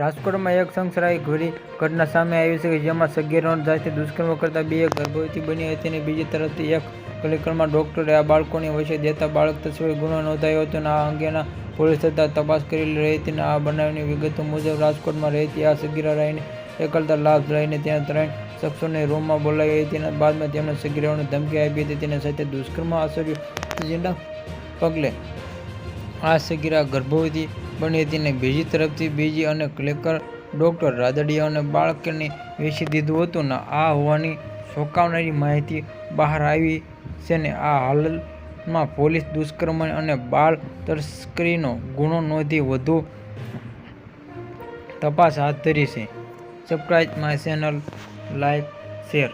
રાજકોટમાં એક સંસરાઈ ઘોરી ઘટના સામે આવી છે કે જેમાં સગીરાનો સાથે દુષ્કર્મ કરતા બે ગર્ભવતી બની હતી અને બીજી તરફથી એક કલેક્ટરમાં ડોક્ટરે આ બાળકોની વચ્ચે દેતા બાળક તસવીર ગુનો નોંધાયો હતો અને આ અંગેના પોલીસ તથા તપાસ કરી રહી હતી અને આ બનાવની વિગતો મુજબ રાજકોટમાં રહેતી આ સગીરા રહીને એકલતા લાભ લઈને ત્યાં ત્રણ શખ્સોને રૂમમાં બોલાવી હતી અને બાદમાં તેમણે સગીરાઓને ધમકી આપી હતી. તેના સાથે દુષ્કર્મ આચર્યું. જેના પગલે આ સગીરા ગર્ભવતી બની હતી અને બીજી તરફથી બીજી અને ક્લેકર ડૉક્ટર રાદડિયાઓને બાળકને વેચી દીધું હતું ને આ હોવાની ચોંકાવનારી માહિતી બહાર આવી છે ને આ હાલમાં પોલીસ દુષ્કર્મ અને બાળ તસ્કરીનો ગુનો નોંધી વધુ તપાસ હાથ ધરી છે. Subscribe my channel like share